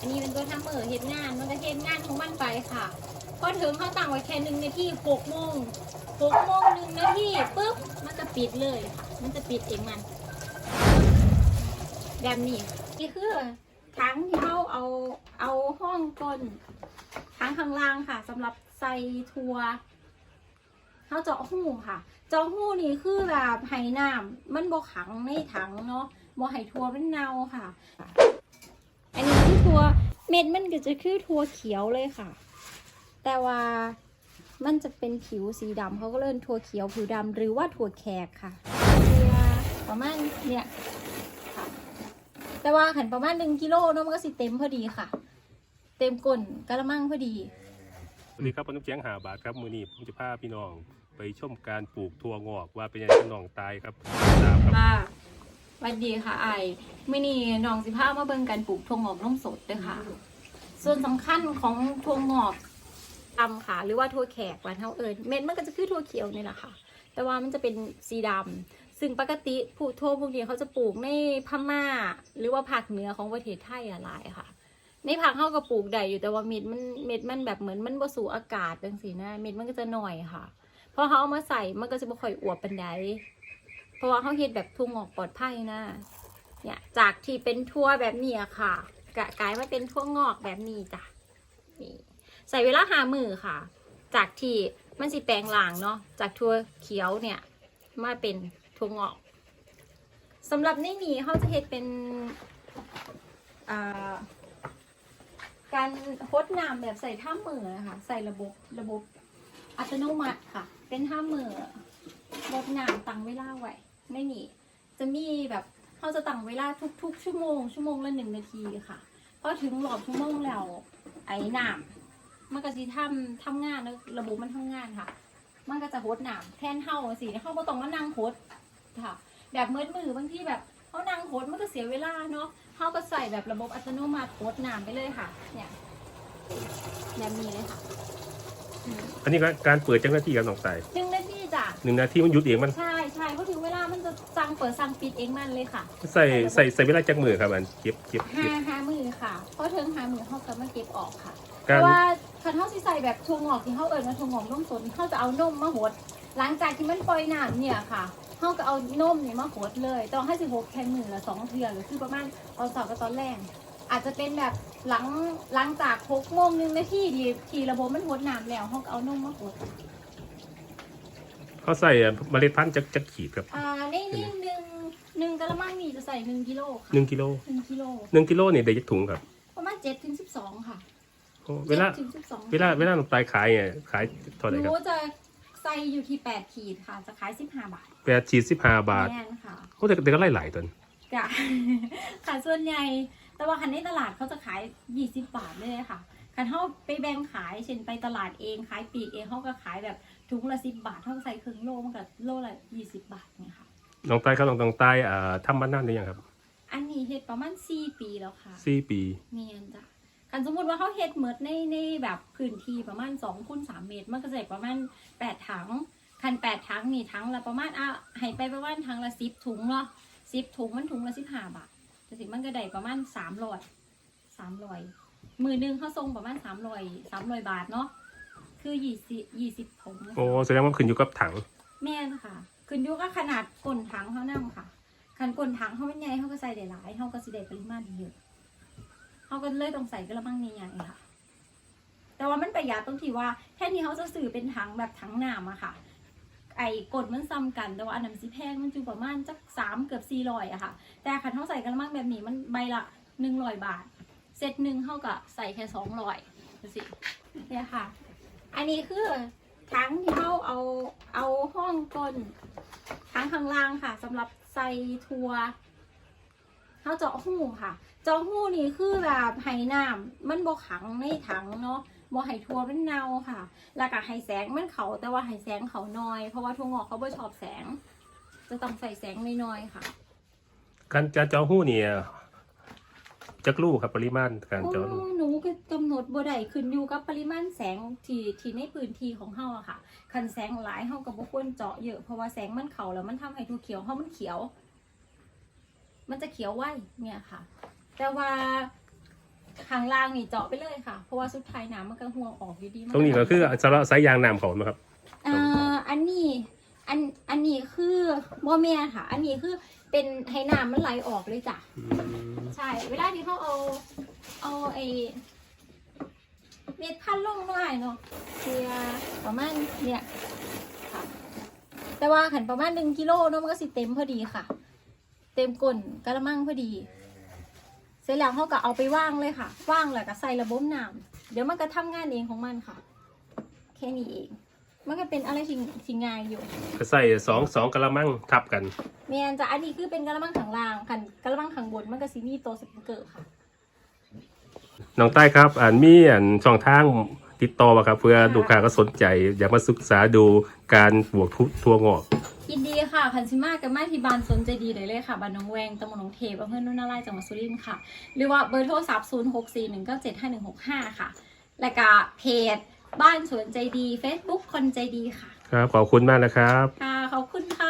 อันนี้เป็นตัวทำเออเฮ็ดงาน มันก็เฮ็ดงานของมันไปค่ะ พอถึงเขาตั้งไว้แค่หนึ่งนาทีหกโมงหกโมงหนึ่งนาทีปุ๊บ มันจะปิดเลย มันจะปิดเองมัน แบบนี้นี่คือถังที่เขาเอาเอาห้องก้นถังข้างล่างค่ะสำหรับใส่ทัวร์เขาเจาะหูค่ะ เจาะหูนี่คือแบบไห้น้ำมันบ่ขังในถังเนาะบ่ไห้ทัวร์มันเน่าค่ะ ทัวร์เม็ดมันก็จะคือทัวร์เขียวเลยค่ะ แต่ว่ามันจะเป็นผิวสีดำเขาก็เล่นทัวร์เขียวผิวดำหรือว่าถั่วแขกค่ะประมาณเนี่ยค่ะ แต่ว่าขันประมาณหนึ่งกิโลเนาะมันก็สิเต็มพอดีค่ะ เต็มก้นกระมังพอดีสวัสดีครับผมน้ำเสียงหาบาทครับมือนี้ผมจะพาพี่น้องไปชมการปลูกถั่วงอกว่าเป็นยังไงน้องตายครับตามครับค่ะส วัสดีค่ะไอมื่อนี้น้องสิพามาเบิ่งการปลูกถั่วงอกนมสดเด้อค่ะ ส่วนสำคัญของถั่วงอกดำค่ะ หรือว่าถั่วแขกวันเท่าเอิญเม็ดมันก็จะคือถั่วเขียวนี่แหละค่ะ แต่ว่ามันจะเป็นสีดำซึ่งปกติผู้ทั่วพวกนี้เขาจะปลูกในพม่า หรือว่าภาคเหนือของประเทศไทยอะหลายค่ะ ในภาคเขาก็ปลูกได้อยู่แต่ว่าเม็ดมันเม็ดมันแบบเหมือนมันบ่สู่อากาศจังสีนะเม็ดมันก็จะหน่อยค่ะพอเขาเอามาใส่มันก็จะบ่ค่อยอวบปันใด เพราะว่าเขาเฮ็ดแบบทุ่งออกปลอดภัยนะ เนี่ยจากที่เป็นทั่วแบบนี้อะค่ะกะกลายมาเป็นทั่วงอกแบบนี้จ้ะนี่ใส่เวลาหามือค่ะ จากที่มันสิแปลงหลางเนาะจากทั่วเขียวเนี่ยมาเป็นทั่วงอกสำหรับในนี้เขาจะเฮ็ดเป็นการฮดน้ำแบบใส่ท่ามือนะคะใส่ระบบระบบอัตโนมัติค่ะ เป็นท่ามือรดน้ำตั้งเวลาไว้ ในนี่จะมีแบบเขาจะตั้งเวลาทุก ๆ ชั่วโมง ชั่วโมงละหนึ่งนาทีค่ะพอถึงรอบชั่วโมงแล้ว ไอ้น้ำมันก็สิทำทำงานแล้วระบบมันทำงานค่ะ มันก็จะโหดน้ำแทนเฮาสิเฮาบ่ต้องมานั่งโหดค่ะ แบบมืดมือบางทีแบบเขานั่งโหดมันก็เสียเวลาเนาะเฮาก็ใส่แบบระบบอัตโนมัติโหดน้ำไปเลยค่ะ เนี่ยแบบนี้เลยค่ะอืมอันนี้ก็การเปิดจังหน้าที่กับน้องตายหนึ่งนาทีจ้ะหนึ่งนาทีมันหยุดเองมันใช่ เปิดสั่งปิดเองมันเลยค่ะใส่ใส่ใส่เวลาจักมือครับอันเก็บเก็บห้าเก็บ ห้ามือค่ะเพราะถึงห้ามือเขาก็มาเก็บออกค่ะ เพการราะว่าคันเขาสิใส่แบบทวงออกที่เขาเอิญมาทวงออกนมสดเขาจะเอานมมาหด หลังจากที่มันปล่อยน้ำเนี่ยค่ะเขาก็เอานมเนี่ยมาหดเลยต้องให้สิบหกแค่มือละสองเทือหรือคือประมาณตอนสอบกับตอนแรกอาจจะเป็นแบบหลังหลังจากหกโมงหนึ่งนาทีที่ที่ระบบมันหดน้ำแล้วเขาก็เอานมมาหด เขาใส่เมล็ดพันธุ์จักจักขีดครับอ่าในนี่หนึ่งหนึ่งกะละมังนี่จะใส่หนึ่งกิโลค่ะหนึ่งกิโลหนึ่งกิโลหนึ่งกิโลนี่ได้ยักถุงครับประมาณเจ็ดถึงสิบสองค่ะโอ้เวลาจ็ดถึงสิบสองเวลาเวลาน้องตายขายเนี่ยขายเท่าไหร่หครับนูจะใส่อยู่ที่แปดขีดค่ะ จะขายสิบห้าบาทแปดขีดสิบห้าบาทแน่นค่ะโอ้แต่แต่ก็ไล่หลายตนจ้ะค่ะส่วนใหญ่แต่ว่าคันในตลาดเขาจะขายยี่สิบบาทเลยค่ะคันเขาไปแบ่งขายเช่นไปตลาดเองขายปลีกเองเขาก็ขายแบบ ถุงละสิบบาทเท่ากับใส่ครึ่งโลมันก็โลละยี่สิบบาทเนี่ยค่ะน้องตายครับน้องน้องตายอ่าทำมานานหรือยังครับอันนี้เฮ็ดประมาณสี่ปีแล้วค่ะสี่ปีเมียนจ้ะคันสมมติว่าเขาเฮ็ดเมิดในในแบบพื้นที่ประมาณสองคูณสามเมตร มันก็จะได้ประมาณแปดถังคันแปดถังนี่ถังละประมาณอะให้ไปประมาณถังละสิบถุงเนาะสิบถุงมันถุงละสิบห้าบาทแต่สิมันก็ได้ประมาณสามร้อยสามร้อยมือหนึงเขาส่งประมาณสามร้อยสามร้อยบาทเนาะ คือยี่สิบยี่สิบถุงโอ้แสดงว่าขึ้นอยู่กับถัง แม่นค่ะ ขึ้นอยู่กับขนาดก้นถังเขานั่ค่ะคันก้นถังเขาเป็นใหญ่เขาก็ใส่ได้หลายเขาก็สิได้ปริมาณเยอะเขาก็เลยต้องใส่กระมังใหญ่ๆค่ะ แต่ว่ามันประหยัดตรงที่ว่าแทนที่เขาจะสื่อเป็นถังแบบถังน้ำอะค่ะ ไอ้กดมันซ้ำกันแต่ว่าอันน้ำสีแพงมันอยู่ประมาณจักสามเกือบสี่ร้อยอะค่ะ แต่คันเขาใส่กระมังแบบนี้มันใบละหนึ่งร้อยบาท เซตหนึ่งเขาก็ใส่แค่สองร้อยสิเนี่ยค่ะ อันนี้คือถังที่เขาเอาเอาห้องก้นถังข้างล่างค่ะสำหรับใส่ทัวเขาเจาะหูค่ะ เจาะหูนี่คือแบบไห้น้ำมันบ่ขังในถังเนาะบ่ไห้ทัวร์มันเน่าค่ะ แล้วก็ไห้แสงมันเขาแต่ว่าไห้แสงเขาน้อย เพราะว่าทั่วงอกเขาบ่ชอบแสง จะต้องใส่แสงน้อยๆค่ะ การการเจาะหู้เนี่ย จักลูกครับปริมาณการเจาะลูกโอ้หนูก็กำหนดบ่ได้ขึ้นอยู่กับปริมาณแสงที่ที่ในพื้นที่ของเฮาอะค่ะ คันแสงหลายเฮาก็บ่ควรเจาะเยอะเพราะว่าแสงมันเข้าแล้วมันทำให้ทุกเขียวเฮามันเขียว มันจะเขียวไวเนี่ยค่ะ แต่ว่าข้างล่างนี่เจาะไปเลยค่ะ เพราะว่าสุดท้ายน้ำมันก็หัวออกอยู่ดีมั ตรงนี้ก็คือสาระสายยางน้ำเขาไหมครับ อ่าอันนี้อันอันนี้คือบ่แม่นค่ะ อันนี้คือ เป็นให้น้ำมันไหลออกเลยจ้ะใช่ เวลาที่เขาเอา เอาไอ้เม็ดพันธุ์ลงหน่อยเนาะเสียประมาณเนี่ยค่ะ แต่ว่าขันประมาณหนึ่งกิโลเนาะมันก็สิเต็มพอดีค่ะ เต็มก้นกระมังพอดี เสร็จแล้วเขาก็เอาไปว่างเลยค่ะ ว่างแล้วก็ใส่ระบบน้ำเดี๋ยวมันก็ทำงานเองของมันค่ะ แค่นี้เอง มันก็เป็นอะไรที่ที่ง่ายอยู่ก็ใส่สองสองกระมังทับกันเมียนจะอันนี้คือเป็นกระมังขังล่างขันกระมังขังบนมันก็สิมีตัวสปริงเกอร์ค่ะน้องใต้ครับ อ่านมีอ่านช่องทางติดต่อมาครับ เพื่อลูกค้าก็สนใจ อยากมาศึกษาดูการปลูกทุทั่วงอกยินดีค่ะคันซิมากับมาที่บ้านสนใจดีได้เลยค่ะบ้านหน้องแวงตำบลหนองเทพอำเภอนุ่นนาลายจังหวัดสุรินทร์ค่ะ หรือว่าเบอร์โทรศัพท์0 6 4 1 9 7 5 1 6 5ค่ะ และก็เพจ บ้านสวนใจดี Facebook คนใจดีค่ะ ครับ ขอบคุณมากนะครับ ค่ะ ขอบคุณค่ะ